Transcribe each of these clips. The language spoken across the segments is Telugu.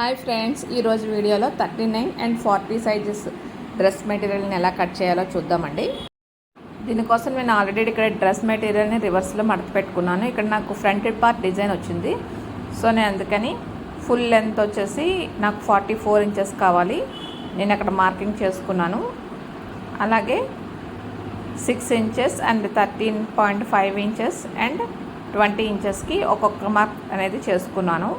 హాయ్ ఫ్రెండ్స్ ఈరోజు వీడియోలో thirty nine and forty sizes dress మెటీరియల్ని ఎలా కట్ చేయాలో చూద్దామండి. దీనికోసం నేను ఆల్రెడీ ఇక్కడ డ్రెస్ మెటీరియల్ని రివర్స్లో మడత పెట్టుకున్నాను. ఇక్కడ నాకు ఫ్రంట్ పార్ట్ డిజైన్ వచ్చింది. సో నేను అందుకని ఫుల్ లెంత్ వచ్చేసి నాకు ఫార్టీ ఫోర్ ఇంచెస్ కావాలి. నేను అక్కడ మార్కింగ్ చేసుకున్నాను. అలాగే six inches and thirteen point five inches and twenty ఇంచెస్కి ఒక్కొక్క మార్క్ అనేది చేసుకున్నాను.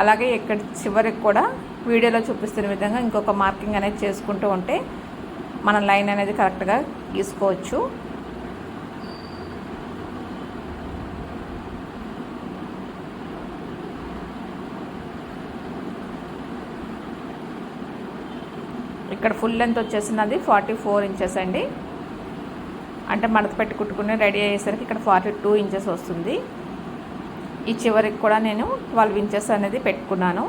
అలాగే ఇక్కడ చివరికి కూడా వీడియోలో చూపిస్తున్న విధంగా ఇంకొక మార్కింగ్ అనేది చేసుకుంటూ ఉంటే మన లైన్ అనేది కరెక్ట్గా గీసుకోవచ్చు. ఇక్కడ ఫుల్ లెంత్ వచ్చేసినది ఫార్టీ ఫోర్ ఇంచెస్ అండి. అంటే మడత పెట్టి కుట్టుకుని రెడీ అయ్యేసరికి ఇక్కడ ఫార్టీ టూ ఇంచెస్ వస్తుంది. ఈ చివరికి కూడా నేను ట్వెల్వ్ ఇంచెస్ అనేది పెట్టుకున్నాను.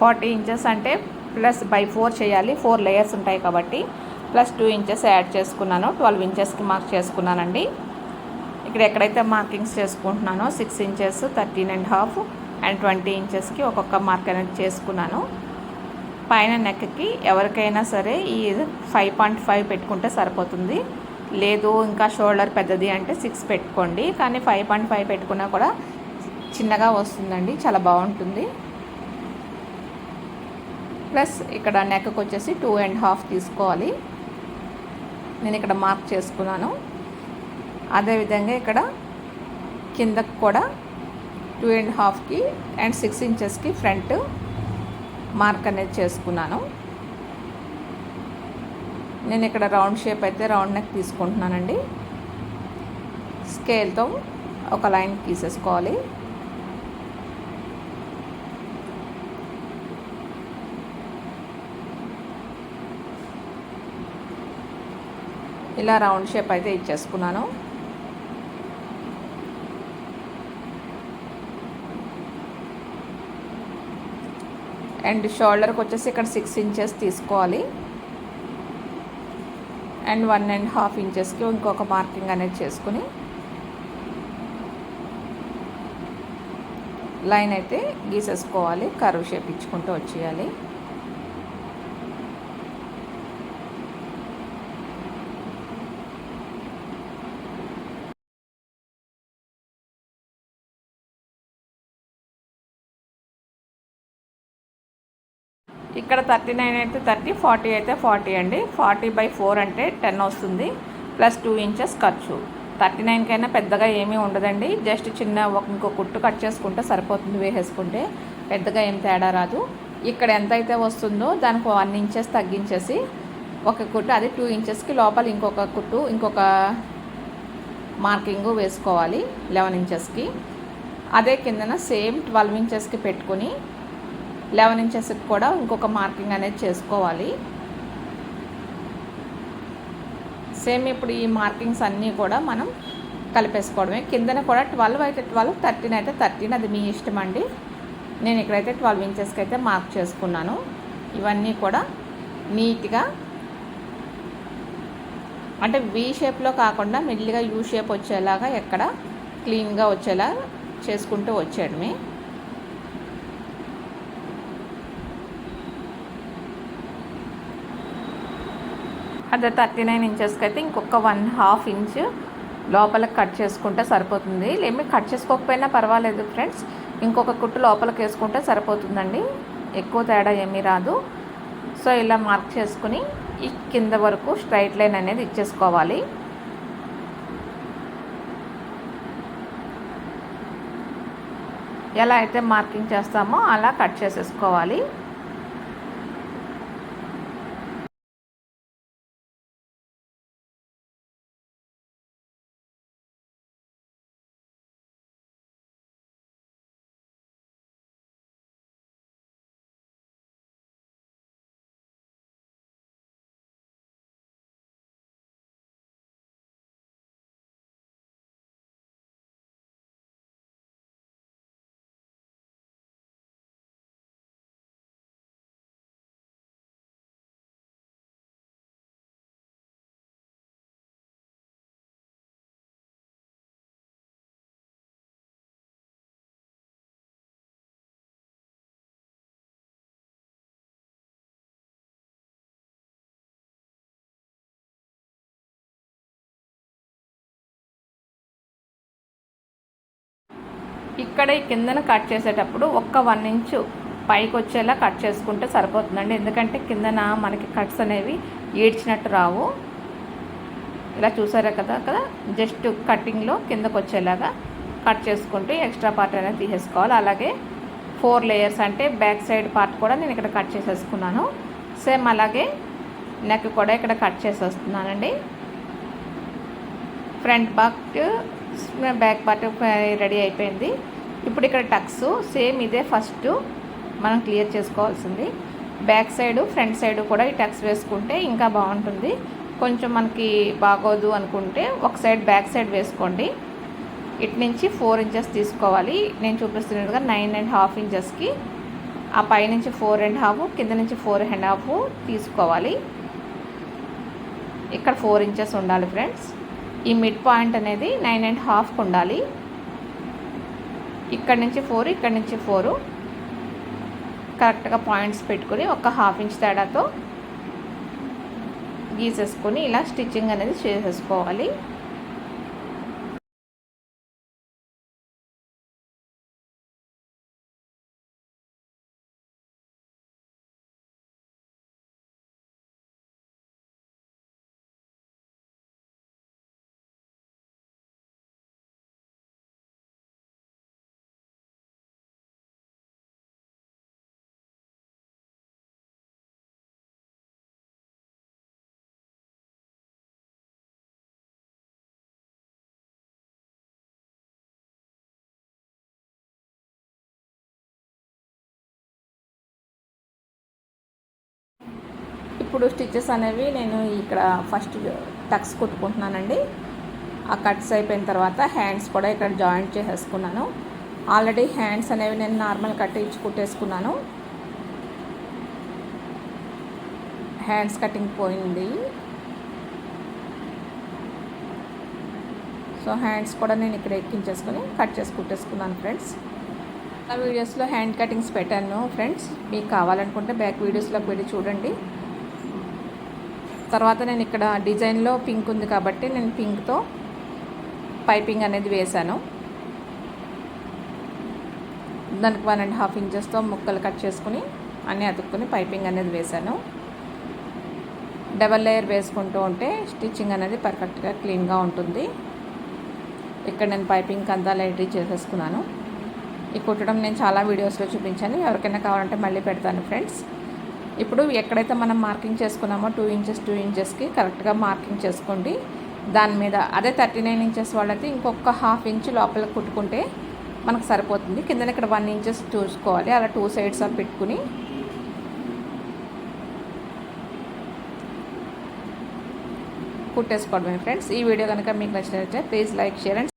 ఫార్టీ ఇంచెస్ అంటే ప్లస్ బై ఫోర్ చేయాలి. ఫోర్ లేయర్స్ ఉంటాయి కాబట్టి ప్లస్ టూ ఇంచెస్ యాడ్ చేసుకున్నాను. ట్వెల్వ్ ఇంచెస్కి మార్క్ చేసుకున్నానండి. ఇక్కడ ఎక్కడైతే markings చేసుకుంటున్నానో six inches thirteen and half and twenty ఇంచెస్కి ఒక్కొక్క మార్క్ అనేది చేసుకున్నాను. పైన నెక్కి ఎవరికైనా సరే ఈ ఫైవ్ పాయింట్ ఫైవ్ పెట్టుకుంటే సరిపోతుంది. లేదు ఇంకా షోల్డర్ పెద్దది అంటే సిక్స్ పెట్టుకోండి. కానీ ఫైవ్ పాయింట్ ఫైవ్ పెట్టుకున్నా కూడా చిన్నగా వస్తుందండి. చాలా బాగుంటుంది. ప్లస్ ఇక్కడ నెక్కకు వచ్చేసి టూ అండ్ హాఫ్ తీసుకోవాలి. నేను ఇక్కడ మార్క్ చేసుకున్నాను. అదేవిధంగా ఇక్కడ కిందకు కూడా టూ అండ్ హాఫ్కి అండ్ సిక్స్ ఇంచెస్కి ఫ్రంట్ మార్క్ అనేది చేసుకున్నాను. నేను ఇక్కడ రౌండ్ షేప్ అయితే రౌండ్ నెక్ తీసుకుంటున్నానండి. స్కేల్తో ఒక లైన్ తీసేసుకోవాలి. ఇలా రౌండ్ షేప్ అయితే ఇచ్చేసుకున్నాను. అండ్ షోల్డర్కి వచ్చేసి ఇక్కడ సిక్స్ ఇంచెస్ తీసుకోవాలి. అండ్ వన్ అండ్ హాఫ్ ఇంచెస్కి ఇంకొక మార్కింగ్ అనేది చేసుకుని లైన్ అయితే గీసేసుకోవాలి కరువు షేప్ ఇచ్చుకుంటూ వచ్చేయాలి. ఇక్కడ థర్టీ నైన్ అయితే థర్టీ ఫార్టీ అయితే ఫార్టీ అండి. ఫార్టీ బై ఫోర్ అంటే టెన్ వస్తుంది. ప్లస్ టూ ఇంచెస్ ఖర్చు. థర్టీ నైన్కైనా పెద్దగా ఏమీ ఉండదండి. జస్ట్ చిన్న ఒక ఇంకో కుట్టు కట్ చేసుకుంటే సరిపోతుంది వేసేసుకుంటే పెద్దగా ఏం తేడా రాదు. ఇక్కడ ఎంత అయితే వస్తుందో దానికి వన్ ఇంచెస్ తగ్గించేసి ఒక కుట్టు అది టూ ఇంచెస్కి లోపల ఇంకొక కుట్టు ఇంకొక మార్కింగ్ వేసుకోవాలి లెవెన్ ఇంచెస్కి అదే కిందన సేమ్ ట్వెల్వ్ ఇంచెస్కి పెట్టుకుని లెవెన్ ఇంచెస్కి కూడా ఇంకొక మార్కింగ్ అనేది చేసుకోవాలి. సేమ్ ఇప్పుడు ఈ మార్కింగ్స్ అన్నీ కూడా మనం కలిపేసుకోవడమే. కిందన కూడా ట్వెల్వ్ అయితే ట్వెల్వ్ థర్టీన్ అయితే థర్టీన్ అది మీ ఇష్టం అండి. నేను ఇక్కడైతే ట్వెల్వ్ ఇంచెస్కి అయితే మార్క్ చేసుకున్నాను. ఇవన్నీ కూడా నీట్గా అంటే వీ షేప్లో కాకుండా మిడిల్గా యూ షేప్ వచ్చేలాగా ఎక్కడ క్లీన్గా వచ్చేలా చేసుకుంటూ వచ్చేయడమే. అదే థర్టీ నైన్ ఇంచెస్కి అయితే ఇంకొక వన్ హాఫ్ ఇంచ్ లోపల కట్ చేసుకుంటే సరిపోతుంది. ఏమి కట్ చేసుకోకపోయినా పర్వాలేదు ఫ్రెండ్స్ ఇంకొక కుట్టు లోపలికి వేసుకుంటే సరిపోతుందండి. ఎక్కువ తేడా ఏమీ రాదు. సో ఇలా మార్క్ చేసుకుని ఈ కింద వరకు స్ట్రైట్ లైన్ అనేది ఇచ్చేసుకోవాలి. ఎలా అయితే మార్కింగ్ చేస్తామో అలా కట్ చేసేసుకోవాలి. ఇక్కడ ఈ కిందన కట్ చేసేటప్పుడు ఒక్క వన్ ఇంచు పైకి వచ్చేలా కట్ చేసుకుంటే సరిపోతుందండి. ఎందుకంటే కిందన మనకి కట్స్ అనేవి ఈడ్చినట్టు రావు. ఇలా చూసారా కదా కదా? జస్ట్ కటింగ్లో కిందకు వచ్చేలాగా కట్ చేసుకుంటూ ఎక్స్ట్రా పార్ట్ అనేది తీసేసుకోవాలి. అలాగే ఫోర్ లేయర్స్ అంటే బ్యాక్ సైడ్ పార్ట్ కూడా నేను ఇక్కడ కట్ చేసేసుకున్నాను. సేమ్ అలాగే నెక్ కూడా ఇక్కడ cut చేసేస్తున్నానండి. Front part back part ready అయిపోయింది. ఇప్పుడు ఇక్కడ టక్స్ సేమ్ ఇదే ఫస్ట్. మనం క్లియర్ చేసుకోవాల్సింది. బ్యాక్ సైడ్ ఫ్రంట్ సైడ్ కూడా ఈ టక్స్ వేసుకుంటే ఇంకా బాగుంటుంది. కొంచెం మనకి బాగోదు అనుకుంటే ఒక సైడ్ బ్యాక్ సైడ్ వేసుకోండి. ఇటు నుంచి ఫోర్ ఇంచెస్ తీసుకోవాలి. నేను చూపిస్తున్నట్టుగా నైన్ అండ్ హాఫ్ ఇంచెస్కి. ఆ పై నుంచి ఫోర్ అండ్ హాఫ్ కింద నుంచి ఫోర్ అండ్ హాఫ్ తీసుకోవాలి. ఇక్కడ ఫోర్ ఇంచెస్ ఉండాలి ఫ్రెండ్స్. ఈ మిడ్ పాయింట్ అనేది నైన్ అండ్ హాఫ్కి ఉండాలి. ఇక్కడ నుంచి ఫోర్ ఇక్కడ నుంచి ఫోరు. కరెక్ట్గా పాయింట్స్ పెట్టుకొని ఒక హాఫ్ ఇంచ్ తేడాతో గీసేసుకొని ఇలా స్టిచ్చింగ్ అనేది చేసేసుకోవాలి. ఇప్పుడు స్టిచ్చెస్ అనేవి నేను ఇక్కడ ఫస్ట్ టక్స్ కుట్టుకుంటున్నానండి. ఆ కట్స్ అయిపోయిన తర్వాత హ్యాండ్స్ కూడా ఇక్కడ జాయింట్ చేసేసుకున్నాను. ఆల్రెడీ హ్యాండ్స్ అనేవి నేను నార్మల్ కట్ ఇచ్చి కుట్టేసుకున్నాను. హ్యాండ్స్ కటింగ్ పోయింది. సో హ్యాండ్స్ కూడా నేను ఇక్కడ ఎక్కించేసుకొని కట్ చేసి కుట్టేసుకున్నాను ఫ్రెండ్స్. ఆ వీడియోస్లో హ్యాండ్ కటింగ్స్ పెట్టాను ఫ్రెండ్స్. మీకు కావాలనుకుంటే బ్యాక్ వీడియోస్లోకి వెళ్ళి చూడండి. తర్వాత నేను ఇక్కడ డిజైన్లో పింక్ ఉంది కాబట్టి నేను పింక్తో పైపింగ్ అనేది వేశాను. దానికి వన్ అండ్ హాఫ్ ఇంచెస్తో ముక్కలు కట్ చేసుకుని అన్నీ అతుక్కుని పైపింగ్ అనేది వేశాను. డబల్ లేయర్ వేసుకుంటూ ఉంటే స్టిచ్చింగ్ అనేది పర్ఫెక్ట్గా క్లీన్గా ఉంటుంది. ఇక్కడ నేను పైపింగ్ అంతా రెడీ చేసేసుకున్నాను. ఈ కుట్టడం నేను చాలా వీడియోస్లో చూపించాను. ఎవరికైనా కావాలంటే మళ్ళీ పెడతాను ఫ్రెండ్స్. ఇప్పుడు ఎక్కడైతే మనం మార్కింగ్ చేసుకున్నామో టూ ఇంచెస్ టూ ఇంచెస్కి కరెక్ట్గా మార్కింగ్ చేసుకోండి. దాని మీద అదే థర్టీ నైన్ ఇంచెస్ వాళ్ళైతే ఇంకొక హాఫ్ ఇంచ్ లోపల కుట్టుకుంటే మనకు సరిపోతుంది. కింద ఇక్కడ వన్ ఇంచెస్ చూసుకోవాలి. అలా టూ సైడ్స్ పెట్టుకుని కుట్టేసుకోవడమే ఫ్రెండ్స్. ఈ వీడియో కనుక మీకు నచ్చినట్లయితే ప్లీజ్ లైక్ షేర్ అండ్